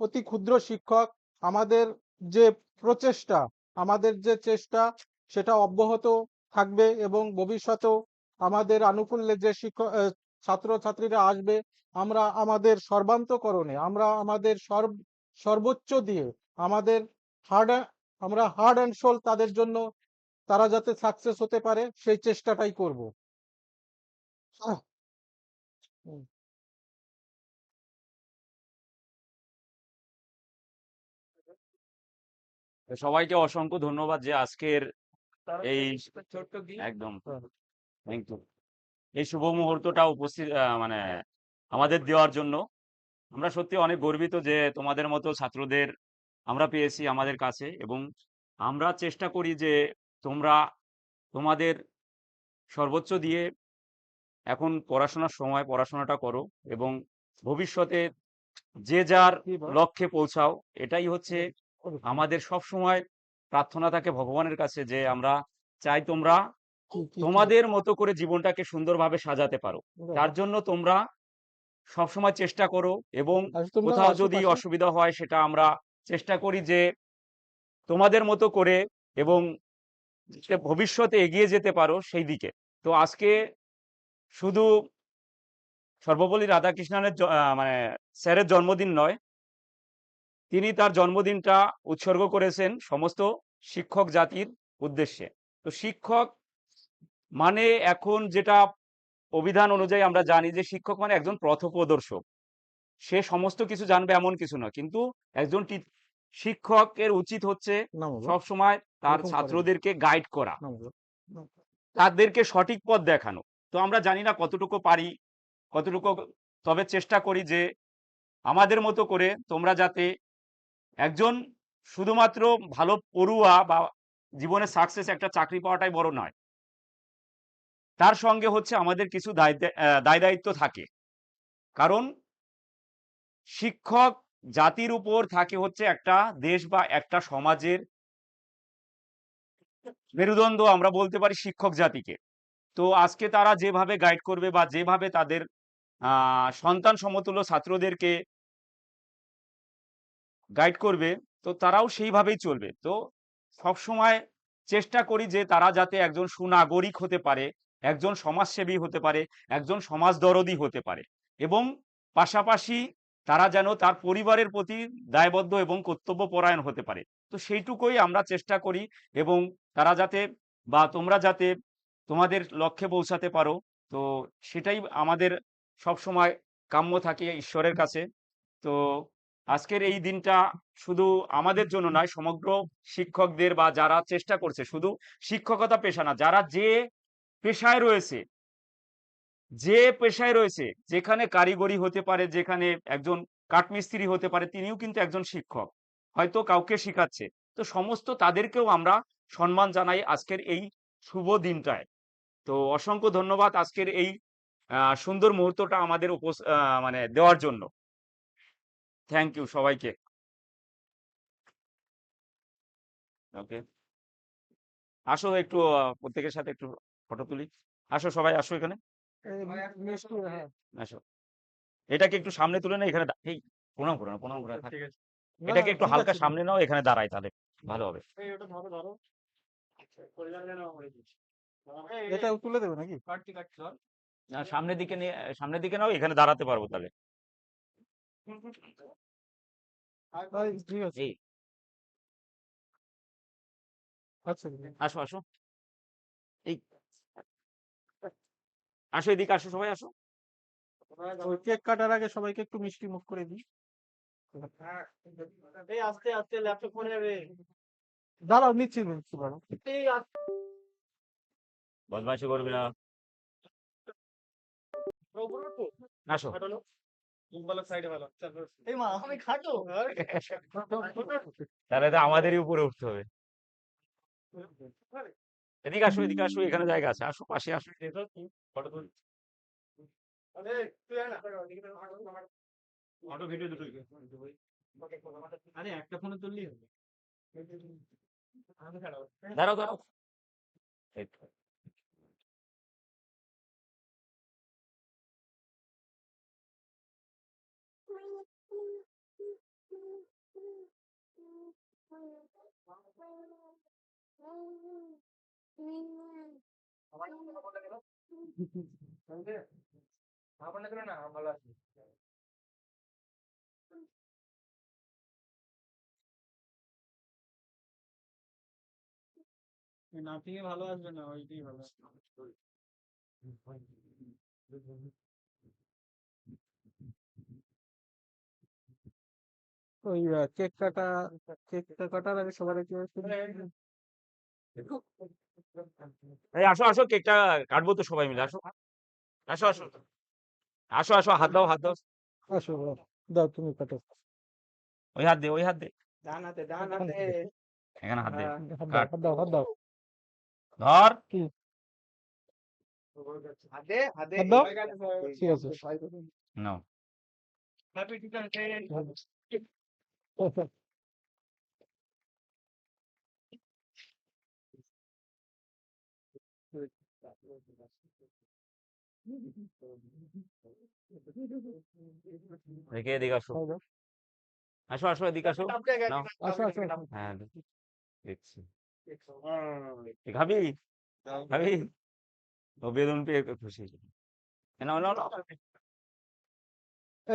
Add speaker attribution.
Speaker 1: অতি ক্ষুদ্র শিক্ষক, আমাদের যে প্রচেষ্টা, আমাদের যে চেষ্টা, সেটা অব্যাহত থাকবে এবং ভবিষ্যতেও আমাদের আনুকূল্যে যে শিক্ষক ছাত্রছাত্রীরা আসবে, আমরা আমাদের সর্বান্তকরণে, আমরা আমাদের সর্ব, সর্বোচ্চ দিয়ে, আমাদের হার্ড আমরা হার্ড অ্যান্ড সোল তাদের জন্য তারা যাতে সাকসেস হতে পারে, সেই চেষ্টাটাই করব।
Speaker 2: সবাইকে অসংখ্য ধন্যবাদ যে আজকের এই একদম। থ্যাংক ইউ এই শুভ মুহূর্তটা উপস্থিত মানে আমাদের দেওয়ার জন্য। আমরা সত্যি অনেক গর্বিত যে তোমাদের মতো ছাত্রদের আমরা পেয়েছি আমাদের কাছে এবং আমরা চেষ্টা করি যে তোমরা তোমাদের সর্বোচ্চ দিয়ে এখন পড়াশোনার সময় পড়াশোনাটা করো এবং ভবিষ্যতে যে যার লক্ষ্যে পৌঁছাও এটাই হচ্ছে আমাদের সব সময় প্রার্থনা থাকে ভগবানের কাছে যে আমরা চাই তোমরা তোমাদের মতো করে জীবনটাকে সুন্দরভাবে সাজাতে পারো। তার জন্য তোমরা সবসময় চেষ্টা করো এবং কোথাও যদি অসুবিধা হয় সেটা আমরা চেষ্টা করি যে তোমাদের মতো করে এবং ভবিষ্যতে এগিয়ে যেতে পারো সেই দিকে। তো আজকে শুধু সর্বপল্লী রাধাকৃষ্ণনের মানে স্যারের জন্মদিন নয় তিনি তার জন্মদিনটা উৎসর্গ করেছেন সমস্ত শিক্ষক জাতির উদ্দেশ্যে। তো শিক্ষক মানে এখন যেটা অভিধান অনুযায়ী আমরা জানি যে শিক্ষক মানে একজন পথপ্রদর্শক। সে সমস্ত কিছু জানবে এমন কিছু না কিন্তু একজন শিক্ষকের উচিত হচ্ছে সব সময় তার ছাত্রদেরকে গাইড করা। তাদেরকে সঠিক পথ দেখানো। তো আমরা জানি না কতটুকু পারি কতটুকু তবে চেষ্টা করি যে আমাদের মতো করে তোমরা যাতে একজন শুধুমাত্র ভালো পড়ুয়া বা জীবনে সাকসেস একটা চাকরি পাওয়াটাই বড় নয়। তার সঙ্গে হচ্ছে আমাদের কিছু দায় দায় দায়িত্ব থাকে। কারণ শিক্ষক জাতির উপর থাকে হচ্ছে একটা দেশ বা একটা সমাজের মেরুদণ্ড আমরা বলতে পারি শিক্ষক জাতিকে। তো আজকে তারা যেভাবে গাইড করবে বা যেভাবে তাদের সন্তান সমতুল্য ছাত্রদেরকে গাইড করবে, তো তারাও সেইভাবেই চলবে। তো সব সময় চেষ্টা করি যে তারা যাতে একজন সুনাগরিক হতে পারে, একজন সমাজসেবী হতে পারে, একজন সমাজ দরদি হতে পারে। এবং পাশাপাশি তারা যেন তার পরিবারের প্রতি দায়বদ্ধ এবং কর্তব্যপরায়ণ হতে পারে। তো সেইটুকুই আমরা চেষ্টা করি এবং তারা যাতে বা তোমরা যাতে তোমাদের লক্ষ্যে পৌঁছাতে পারো, তো সেটাই আমাদের সব সময় কাম্য থাকে ঈশ্বরের কাছে। তো আজকের এই দিনটা শুধু আমাদের জন্য নয়, সমগ্র শিক্ষকদের বা যারা চেষ্টা করছে, শুধু শিক্ষকতা পেশা না, যারা যে পেশায় রয়েছে, যে পেশায় রয়েছে, যেখানে কারিগরি হতে পারে, যেখানে একজন কাঠমিস্ত্রি হতে পারে, তিনিও কিন্তু একজন শিক্ষক। হয়তো কাউকে শিখাচ্ছে। তো সমস্ত তাদেরকেও আমরা সম্মান জানাই আজকের এই শুভ দিনটায়। তো অসংখ্য ধন্যবাদ আজকের এই সুন্দর মুহূর্তটা আমাদের মানে দেওয়ার জন্য। থ্যাংক ইউ সবাইকে। ওকে আসো একটু প্রত্যেকের সাথে একটু ফটো তুলি। আসো সবাই আসো এখানে।
Speaker 1: হ্যাঁ।
Speaker 2: আসো। এটাকে একটু সামনে তুলে না এখানে এই প্রণাম করো না প্রণাম করো এটাকে একটু হালকা সামনে নাও এখানে দাঁড়াই তাহলে ভালো হবে।
Speaker 1: এটা তুলে দেবে নাকি?
Speaker 2: না, সামনের দিকে নিয়ে সামনের দিকে নাও এখানে দাঁড়াতে পারব তাহলে
Speaker 1: তাই, ঠিক আছে
Speaker 2: এই
Speaker 1: আচ্ছা
Speaker 2: আসো আসো এই আসো এদিকে আসো সবাই আসো।
Speaker 1: কেক কাটার আগে সবাইকে একটু মিষ্টি মুখ করে দিই।
Speaker 3: এই আস্তে আস্তে ল্যাপটপ পড়ে যাবে
Speaker 1: দাঁড়াও নিচ্ছি নিচ্ছি দাঁড়াও।
Speaker 2: বদমাইশি করবি না। আসো। তাহলে তো আমাদেরই উপরে উঠতে হবে। এদিকে আসো এদিকে আসো এখানে জায়গা আছে। আসো পাশে আসো। ফটো তুল
Speaker 3: আরে তুই
Speaker 2: অটো ভিডিও দুটোই
Speaker 3: আরে একটা ফোনে তুললেই হবে।
Speaker 2: দাঁড়াও দাঁড়াও। তো।
Speaker 3: না ভালো আছে নাথিং ভালো আসবে না ওইটাই ভালো
Speaker 1: ওই কেক কাটা কেক কাটার আগে সবার একটু
Speaker 2: এই আসো আসো কেকটা কাটবো তো সবাই মিলে। আসো আসো আসো। আসো আসো হাত দাও হাত দাও।
Speaker 1: আসো দাও তুমি কাটো।
Speaker 2: ওই হাত দে ওই হাত দে।
Speaker 3: ডানাতে ডানাতে
Speaker 2: এখানে হাত দে।
Speaker 1: হাত দাও হাত দাও হাত দাও।
Speaker 2: ধর।
Speaker 3: হাতে হাতে
Speaker 1: হাত। ঠিক আছে।
Speaker 2: নাও।
Speaker 3: হ্যাপি টিচার
Speaker 2: এদিকে আসো। আসো আসো এদিকে আসো। নাও।
Speaker 1: আসো আসো আসো।
Speaker 2: হ্যাঁ দেখছি। খাবি খাবি ও বেলুন পেয়ে খুশি না